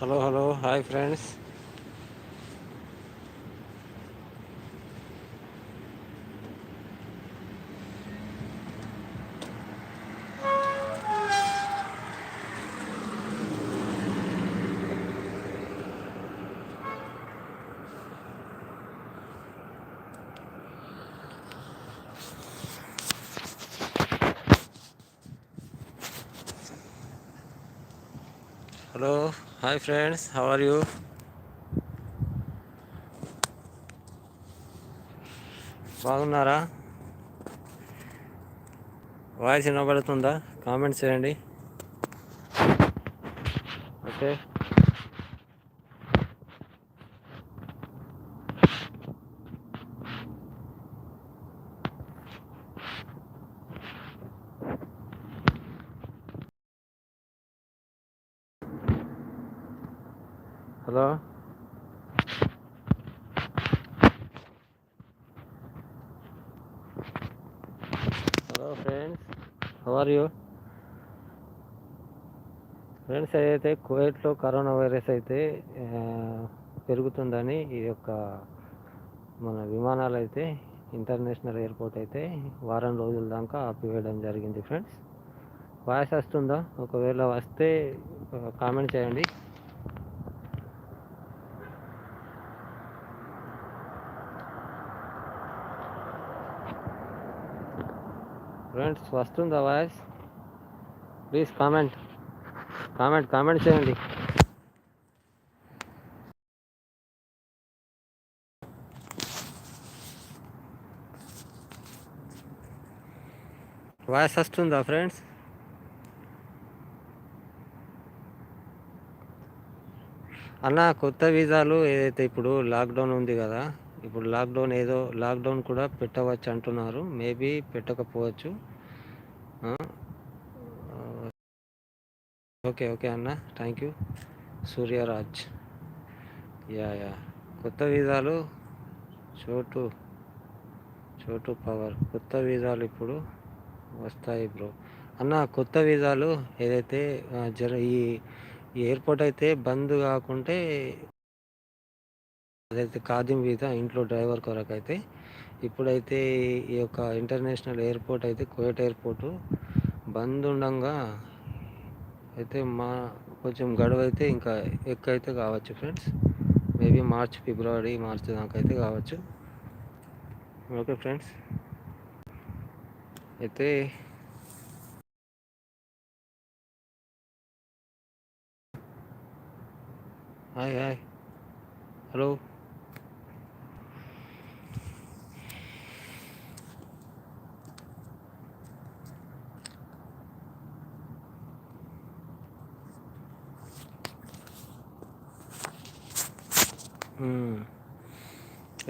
Hello hello hi friends hello hi friends how are you బాగున్నారా? Voice వినబడుతుందా? Comments చేయండి. Okay hello hello friends మరియు you friends ఏదైతే కువైట్లో కరోనా వైరస్ అయితే పెరుగుతుందని ఈ యొక్క మన విమానాలు అయితే ఇంటర్నేషనల్ ఎయిర్పోర్ట్ అయితే వారం రోజుల దాకా ఆపివేయడం జరిగింది ఫ్రెండ్స్ వాయిస్ వస్తుందా? ఒకవేళ వస్తే కామెంట్ చేయండి. ఫ్రెండ్స్ వస్తుందా voice please comment comment comment చేయండి. వాయిస్ వస్తుందా ఫ్రెండ్స్ అన్న కొత్త వీసాలు ఏదైతే ఇప్పుడు లాక్డౌన్ ఉంది కదా ఇప్పుడు లాక్డౌన్ ఏదో లాక్డౌన్ కూడా పెట్టవచ్చు అంటున్నారు. మేబీ పెట్టకపోవచ్చు. ఓకే ఓకే అన్న. Thank you Suryaraj. Yeah yeah. కొత్త వీజాలు చోటు చోటు పవర్ కొత్త వీజాలు ఇప్పుడు వస్తాయి బ్రో అన్న కొత్త వీజాలు ఏదైతే జర ఈ ఎయిర్పోర్ట్ అయితే బంద్ కాకుంటే అదైతే కాదిం వీజా ఇంట్లో డ్రైవర్ కొరకు అయితే ఇప్పుడైతే ఈ యొక్క ఇంటర్నేషనల్ ఎయిర్పోర్ట్ అయితే కోయట్ ఎయిర్పోర్టు. బంద్ ఉండగా అయితే మా కొంచెం గడువు అయితే ఇంకా ఎక్కువ అయితే కావచ్చు ఫ్రెండ్స్. మేబీ మార్చ్ ఫిబ్రవరి మార్చ్ దాకా అయితే కావచ్చు. Okay friends. అయితే హాయ్ హాయ్. హలో.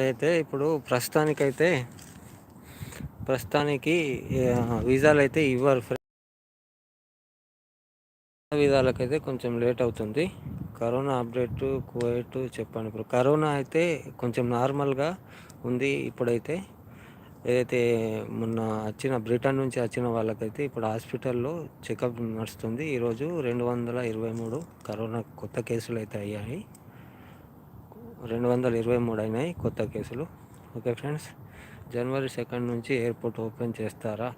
అయితే ఇప్పుడు ప్రస్తుతానికైతే ప్రస్తుతానికి వీసాలు అయితే ఇవ్వరు. వీసాలకైతే కొంచెం లేట్ అవుతుంది. కరోనా అప్డేట్ కువైట్ చెప్పండి ఇప్పుడు. కరోనా అయితే కొంచెం నార్మల్గా ఉంది ఇప్పుడైతే. ఏదైతే మొన్న వచ్చిన బ్రిటన్ నుంచి వచ్చిన వాళ్ళకైతే ఇప్పుడు హాస్పిటల్లో చెకప్ నడుస్తుంది. ఈరోజు రెండు వందల ఇరవై మూడు కరోనా కొత్త కేసులు అయితే అయ్యాయి. రెండు వందల ఇరవై మూడు అయినాయి కొత్త కేసులు. ఓకే ఫ్రెండ్స్ జనవరి సెకండ్ నుంచి ఎయిర్పోర్ట్ ఓపెన్ చేస్తారా?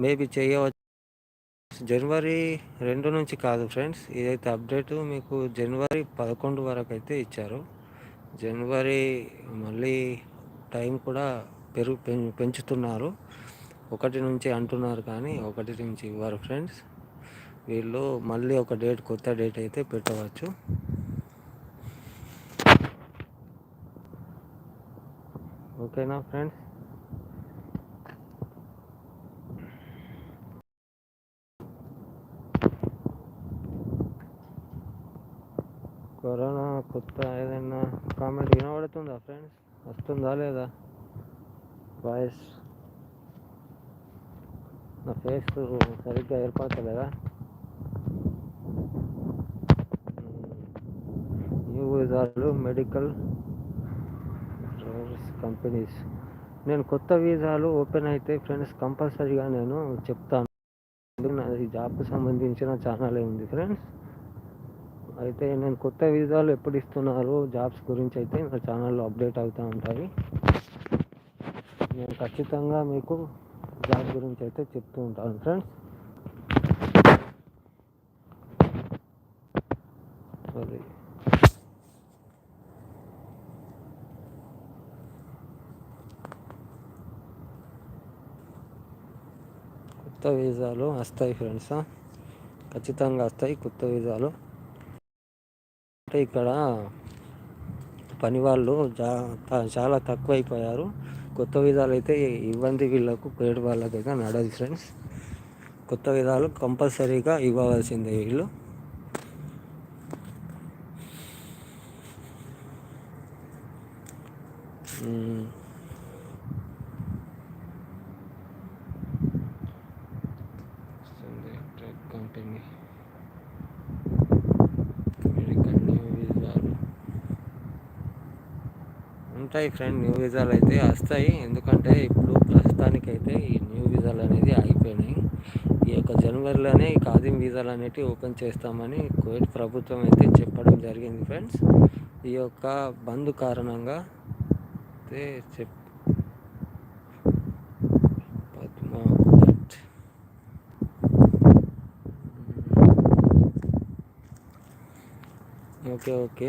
మేబీ చేయవచ్చు. జనవరి రెండు నుంచి కాదు ఫ్రెండ్స్ ఇదైతే అప్డేట్ మీకు జనవరి పదకొండు వరకు అయితే ఇచ్చారు. జనవరి మళ్ళీ టైం కూడా పెరుగు పెం- పెంచుతున్నారు. ఒకటి నుంచి అంటున్నారు కానీ ఒకటి నుంచి ఇవ్వరు ఫ్రెండ్స్. వీళ్ళు మళ్ళీ ఒక డేట్ కొత్త డేట్ అయితే పెట్టవచ్చు. ఓకేనా ఫ్రెండ్స్. కరోనా కొత్త ఏదైనా కామెంట్ వినబడుతుందా ఫ్రెండ్స్? వస్తుందా లేదా? వాయిస్. నా ఫేస్ సరిగ్గా ఏర్పడతలేదా? న్యూ వీసాలు మెడికల్ కంపెనీస్. నేను కొత్త వీసాలు ఓపెన్ అయితే ఫ్రెండ్స్ కంపల్సరీగా నేను చెప్తాను. ఎందుకు నాది జాబ్కు సంబంధించిన ఛానలే ఉంది ఫ్రెండ్స్. అయితే నేను కొత్త వీసాలు ఎప్పుడు ఇస్తున్నారు జాబ్స్ గురించి అయితే నా ఛానల్లో అప్డేట్ అవుతూ ఉంటాయి. నేను ఖచ్చితంగా మీకు జాబ్ గురించి అయితే చెప్తూ ఉంటాను ఫ్రెండ్స్. సరే. కొత్త వీసాలు వస్తాయి ఫ్రెండ్స్. ఖచ్చితంగా వస్తాయి కొత్త వీసాలు. అంటే ఇక్కడ పని వాళ్ళు చాలా తక్కువ అయిపోయారు కొత్త విధాలు అయితే ఇవ్వండి వీళ్ళకు పేరు వాళ్ళకైతే నడదు ఫ్రెండ్స్. కొత్త విధాలు కంపల్సరీగా ఇవ్వవలసిందే వీళ్ళు. ఉంటాయి ఫ్రెండ్. న్యూ వీసాలు అయితే వస్తాయి. ఎందుకంటే ఇప్పుడు ప్రస్తుతానికి అయితే ఈ న్యూ వీసాలు అనేది అయిపోయినాయి. ఈ యొక్క జనవరిలోనే ఈ ఖాదీం వీసాలు అనేటివి ఓపెన్ చేస్తామని కోవిడ్ ప్రభుత్వం అయితే చెప్పడం జరిగింది ఫ్రెండ్స్. ఈ యొక్క బంద్ కారణంగా అయితే చెప్ ఓకే ఓకే.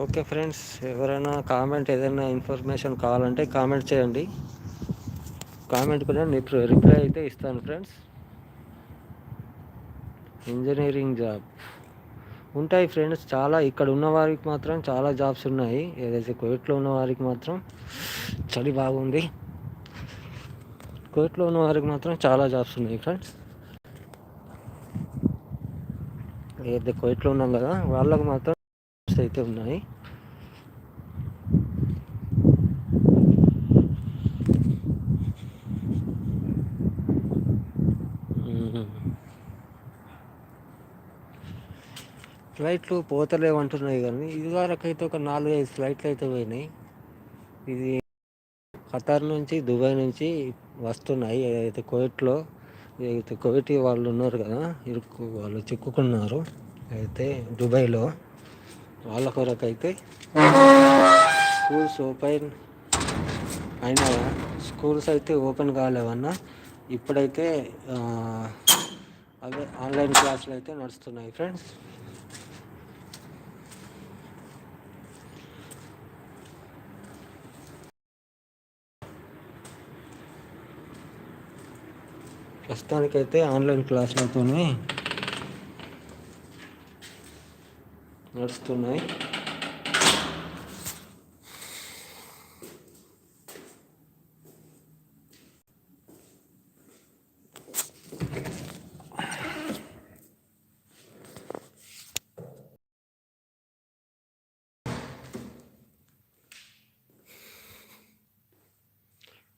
ఓకే ఫ్రెండ్స్ ఎవరైనా కామెంట్ ఏదైనా ఇన్ఫర్మేషన్ కావాలంటే కామెంట్ చేయండి. కామెంట్ కూడా నేను రిప్లై అయితే ఇస్తాను ఫ్రెండ్స్. ఇంజనీరింగ్ జాబ్ ఉంటాయి ఫ్రెండ్స్ చాలా ఇక్కడ ఉన్న వారికి మాత్రం చాలా జాబ్స్ ఉన్నాయి. ఏదైతే కోవిట్లో ఉన్న వారికి మాత్రం చలి బాగుంది. కోవిట్లో ఉన్న వారికి మాత్రం చాలా జాబ్స్ ఉన్నాయి ఫ్రెండ్స్. ఏదైతే కోవిట్లో ఉన్నాం కదా వాళ్ళకు మాత్రం అయితే ఉన్నాయి. ఫ్లైట్లు పోతలేవు అంటున్నాయి కానీ ఇది ఒక నాలుగు ఐదు ఫ్లైట్లు అయితే పోయినాయి. ఇది ఖతార్ నుంచి దుబాయ్ నుంచి వస్తున్నాయి. ఏదైతే కోవిట్లో ఏదైతే కోవిట్ వాళ్ళు ఉన్నారు కదా ఇరుక్కు వాళ్ళు చిక్కుకున్నారు. అయితే దుబాయ్లో వాళ్ళ కొరకు అయితే స్కూల్స్ ఓపెన్ అయినా స్కూల్స్ అయితే ఓపెన్ కాలేవన్నా ఇప్పుడైతే అదే ఆన్లైన్ క్లాసులు అయితే నడుస్తున్నాయి ఫ్రెండ్స్. ప్రస్తుతానికైతే ఆన్లైన్ క్లాసులతోనే నడుస్తున్నాయి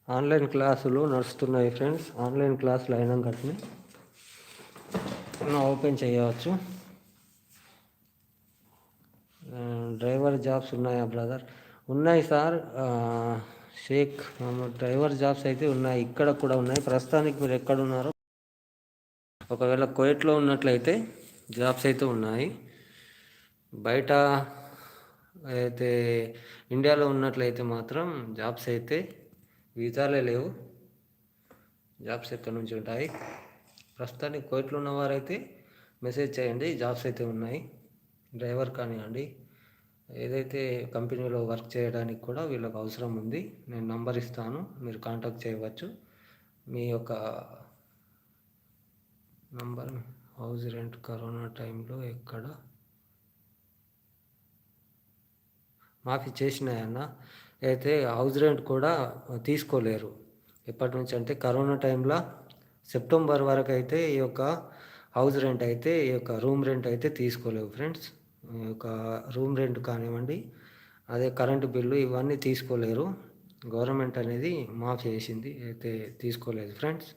ఆన్లైన్ క్లాసులు నడుస్తున్నాయి ఫ్రెండ్స్. ఆన్లైన్ క్లాసులు అయినాకనే ఓపెన్ చేయవచ్చు. డ్రైవర్ జాబ్స్ ఉన్నాయా బ్రదర్? ఉన్నాయి సార్. షేక్ డ్రైవర్ జాబ్స్ అయితే ఉన్నాయి ఇక్కడ కూడా ఉన్నాయి. ప్రస్తుతానికి మీరు ఎక్కడ ఉన్నారో ఒకవేళ కోయట్లో ఉన్నట్లయితే జాబ్స్ అయితే ఉన్నాయి. బయట అయితే ఇండియాలో ఉన్నట్లయితే మాత్రం జాబ్స్ అయితే వీసాలే లేవు. జాబ్స్ ఎక్కడి నుంచి ఉంటాయి? ప్రస్తుతానికి కోయట్లో ఉన్నవారైతే మెసేజ్ చేయండి జాబ్స్ అయితే ఉన్నాయి. డ్రైవర్ కానివ్వండి ఏదైతే కంపెనీలో వర్క్ చేయడానికి కూడా వీళ్ళకి అవసరం ఉంది నేను నంబర్ ఇస్తాను మీరు కాంటాక్ట్ చేయవచ్చు. మీ యొక్క నంబర్ హౌస్ రెంట్ కరోనా టైంలో ఎక్కడ? మాఫీ చేసినాయన్న అయితే హౌస్ రెంట్ కూడా తీసుకోలేరు. ఎప్పటి నుంచి అంటే కరోనా టైంలో సెప్టెంబర్ వరకు అయితే ఈ యొక్క హౌస్ రెంట్ అయితే ఈ యొక్క రూమ్ రెంట్ అయితే తీసుకోలేవు ఫ్రెండ్స్. ఒక రూమ్ రెంట్ కానివ్వండి అదే కరెంటు బిల్లు ఇవన్నీ తీసుకోలేరు. గవర్నమెంట్ అనేది మాఫ్ చేసింది అయితే తీసుకోలేదు friends.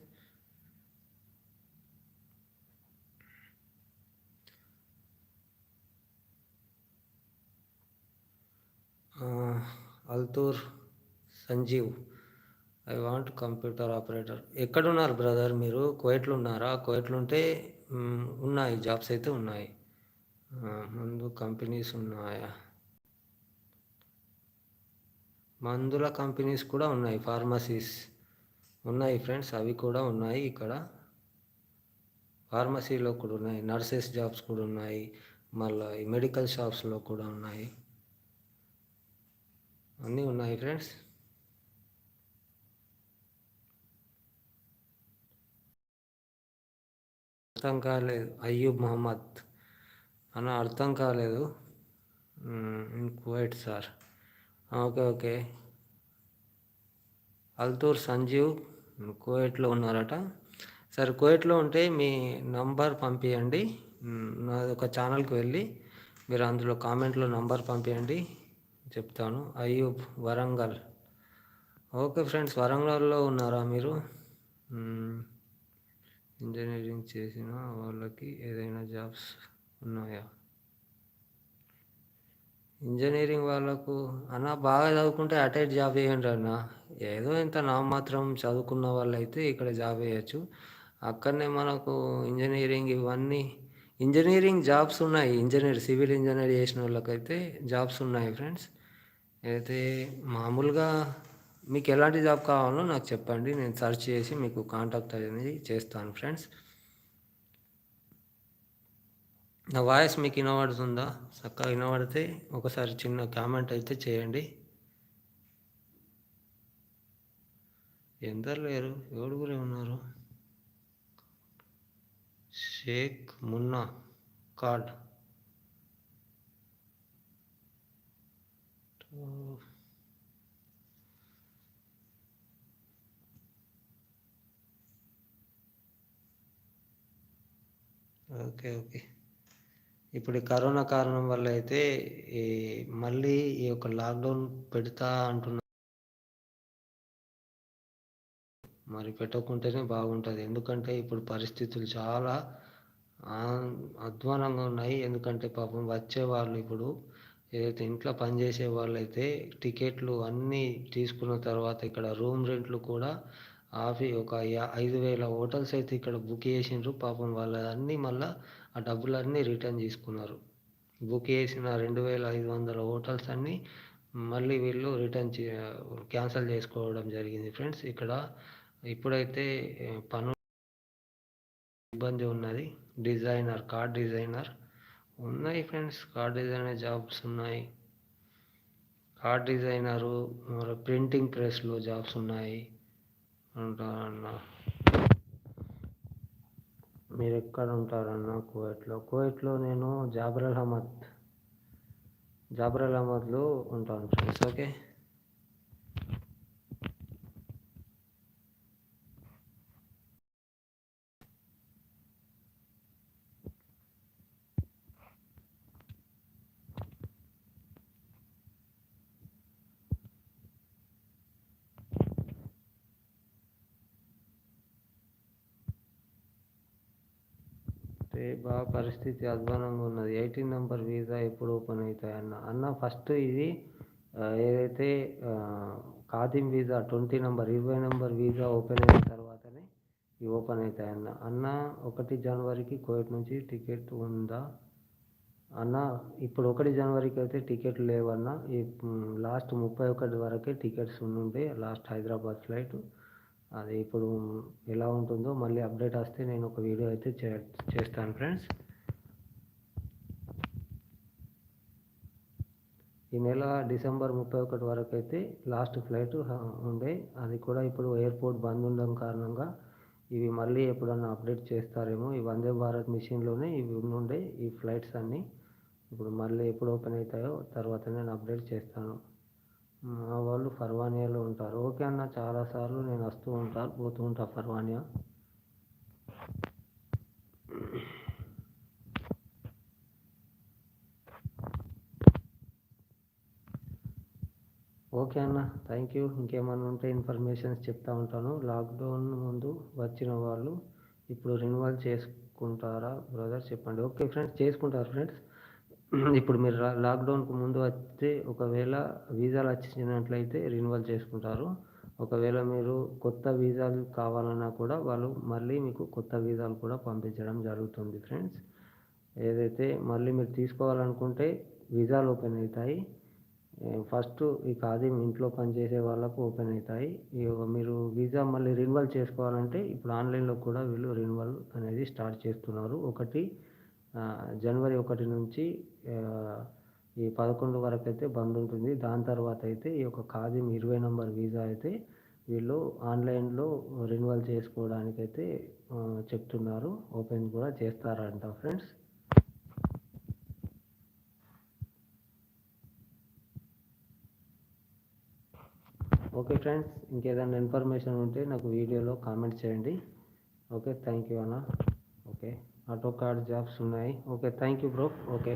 Altur Sanjeev I want computer operator. ఎక్కడున్నారు బ్రదర్ మీరు? కోయట్లో ఉన్నారా? కోయట్లో ఉంటే ఉన్నాయి జాబ్స్ అయితే ఉన్నాయి. ముందు కంపెనీస్ ఉన్నాయా? మందుల కంపెనీస్ కూడా ఉన్నాయి ఫార్మసీస్ ఉన్నాయి ఫ్రెండ్స్ అవి కూడా ఉన్నాయి ఇక్కడ. ఫార్మసీలో కూడా ఉన్నాయి నర్సెస్ జాబ్స్ కూడా ఉన్నాయి మళ్ళీ మెడికల్ షాప్స్లో కూడా ఉన్నాయి. అన్నీ ఉన్నాయి ఫ్రెండ్స్. అర్థం కాలేదు. అయ్యూబ్ మహమ్మద్. అన్న అర్థం కాలేదు. Kuwait sir okay okay. Altur Sanjeev కువైట్లో ఉన్నారట. సరే కువైట్లో ఉంటే మీ నంబర్ పంపించండి నాది ఒక ఛానల్కి వెళ్ళి మీరు అందులో కామెంట్లో నంబర్ పంపించండి చెప్తాను. అయ్యూబ్ వరంగల్. ఓకే ఫ్రెండ్స్ వరంగల్లో ఉన్నారా మీరు? ఇంజనీరింగ్ చేసిన వాళ్ళకి ఏదైనా జాబ్స్ ఉన్నాయా? ఇంజనీరింగ్ వాళ్ళకు అన్న బాగా చదువుకుంటే అటైట్ జాబ్ చేయండి అన్న. ఏదో ఇంత నామమాత్రం చదువుకున్న వాళ్ళు అయితే ఇక్కడ జాబ్ వేయచ్చు అక్కడనే మనకు ఇంజనీరింగ్ ఇవన్నీ ఇంజనీరింగ్ జాబ్స్ ఉన్నాయి. ఇంజనీర్ సివిల్ ఇంజనీర్ చేసిన వాళ్ళకైతే జాబ్స్ ఉన్నాయి ఫ్రెండ్స్. అయితే మామూలుగా మీకు ఎలాంటి జాబ్ కావాలో నాకు చెప్పండి. నేను సెర్చ్ చేసి మీకు కాంటాక్ట్ అనేది చేస్తాను ఫ్రెండ్స్. నా వాయిస్ మీకు వినబడుతుందా? చక్కగా వినబడితే ఒకసారి చిన్న కామెంట్ అయితే చేయండి. ఎందరు లేరు? ఎవడుగురే ఉన్నారు? Shaikh Munna card. Okay okay. ఇప్పుడు కరోనా కారణం వల్ల అయితే ఈ మళ్ళీ ఈ యొక్క లాక్డౌన్ పెడతా అంటున్నారు మరి పెట్టకుంటేనే బాగుంటుంది. ఎందుకంటే ఇప్పుడు పరిస్థితులు చాలా అధ్వానంగా ఉన్నాయి. ఎందుకంటే పాపం వచ్చే వాళ్ళు ఇప్పుడు ఏదైతే ఇంట్లో పనిచేసే వాళ్ళైతే టికెట్లు అన్నీ తీసుకున్న తర్వాత ఇక్కడ రూమ్ రెంట్లు కూడా ఆఫీ ఒక ఐదు వేల హోటల్స్ అయితే ఇక్కడ బుక్ చేసిండ్రు. పాపం వాళ్ళన్నీ మళ్ళీ ఆ డబ్బులన్నీ రిటర్న్ తీసుకున్నారు. బుక్ చేసిన రెండు వేల ఐదు వందల హోటల్స్ అన్నీ మళ్ళీ వీళ్ళు రిటర్న్ క్యాన్సిల్ చేసుకోవడం జరిగింది ఫ్రెండ్స్. ఇక్కడ ఇప్పుడైతే పను ఇబ్బంది ఉన్నది. డిజైనర్ కార్ డిజైనర్ ఉన్నాయి ఫ్రెండ్స్. కార్ డిజైనర్ జాబ్స్ ఉన్నాయి. కార్ డిజైనరు ప్రింటింగ్ ప్రెస్లో జాబ్స్ ఉన్నాయి. ఉంటారన్న. మీరు ఎక్కడ ఉంటారన్న కువైట్లో. కువైట్లో నేను జాబర్ అల్ అహ్మద్ అల్ అహ్మద్లో ఉంటాను. ఫ్రెండ్స్ ఓకే అయితే బాగా పరిస్థితి అధ్వానంగా ఉన్నది. ఎయిటీన్ నెంబర్ వీసా ఎప్పుడు ఓపెన్ అవుతాయి అన్న. అన్న ఫస్ట్ ఇది ఏదైతే ఖాదిం వీసా ట్వంటీ నెంబర్ ఇరవై నెంబర్ వీసా ఓపెన్ అయిన తర్వాతనే ఇవి ఓపెన్ అవుతాయి అన్న. అన్న ఒకటి జనవరికి కోవిడ్ నుంచి టికెట్ ఉందా? అన్న ఇప్పుడు ఒకటి జనవరికి అయితే టికెట్లు లేవన్న. ఈ లాస్ట్ ముప్పై ఒకటి వరకే టికెట్స్ ఉండే లాస్ట్ హైదరాబాద్ ఫ్లైట్ అది ఇప్పుడు ఎలా ఉంటుందో మళ్ళీ అప్డేట్ వస్తే నేను ఒక వీడియో అయితే చే చేస్తాను ఫ్రెండ్స్. ఈ నెల డిసెంబర్ ముప్పై ఒకటి వరకు అయితే లాస్ట్ ఫ్లైట్ ఉండే. అది కూడా ఇప్పుడు ఎయిర్పోర్ట్ బంద్ ఉండడం కారణంగా ఇవి మళ్ళీ ఎప్పుడన్నా అప్డేట్ చేస్తారేమో ఈ వందే భారత్ మిషన్లోనే ఇవి ఉండే ఈ ఫ్లైట్స్ అన్నీ. ఇప్పుడు మళ్ళీ ఎప్పుడు ఓపెన్ అవుతాయో తర్వాత నేను అప్డేట్ చేస్తాను. మా వాళ్ళు ఫర్వానియాలో ఉంటారు. ఓకే అన్న చాలాసార్లు నేను వస్తూ ఉంటాను పోతూ ఉంటా ఫర్వానియా. ఓకే అన్న థ్యాంక్ యూ ఇంకేమన్నా ఉంటే ఇన్ఫర్మేషన్స్ చెప్తా ఉంటాను. లాక్డౌన్ ముందు వచ్చిన వాళ్ళు ఇప్పుడు రెన్యువల్ చేసుకుంటారా బ్రదర్ చెప్పండి. ఓకే ఫ్రెండ్స్ చేసుకుంటారు ఫ్రెండ్స్ ఇప్పుడు మీరు లాక్డౌన్కు ముందు వస్తే ఒకవేళ వీసాలు వచ్చినట్లయితే రిన్యువల్ చేసుకుంటారు. ఒకవేళ మీరు కొత్త వీసాలు కావాలన్నా కూడా వాళ్ళు మళ్ళీ మీకు కొత్త వీసాలు కూడా పంపించడం జరుగుతుంది ఫ్రెండ్స్. ఏదైతే మళ్ళీ మీరు తీసుకోవాలనుకుంటే వీసాలు ఓపెన్ అవుతాయి. ఫస్ట్ ఈ ఖాదీం ఇంట్లో పనిచేసే వాళ్ళకు ఓపెన్ అవుతాయి. మీరు వీసా మళ్ళీ రిన్యువల్ చేసుకోవాలంటే ఇప్పుడు ఆన్లైన్లో కూడా వీళ్ళు రిన్యువల్ అనేది స్టార్ట్ చేస్తున్నారు. ఒకటి జనవరి ఒకటి నుంచి ఈ పదకొండు వరకు అయితే బంద్ ఉంటుంది. దాని తర్వాత అయితే ఈ యొక్క ఖాదీం ఇరవై నెంబర్ వీసా అయితే వీళ్ళు ఆన్లైన్లో రెన్యువల్ చేసుకోవడానికి అయితే చెప్తున్నారు. ఓపెన్ కూడా చేస్తారంట ఫ్రెండ్స్. ఓకే ఫ్రెండ్స్ ఇంకేదైనా ఇన్ఫర్మేషన్ ఉంటే నాకు వీడియోలో కామెంట్ చేయండి. ఓకే థ్యాంక్ యూ అన్న. ఓకే. ఆటో కార్డ్ జాబ్స్ ఉన్నాయి okay thank you bro okay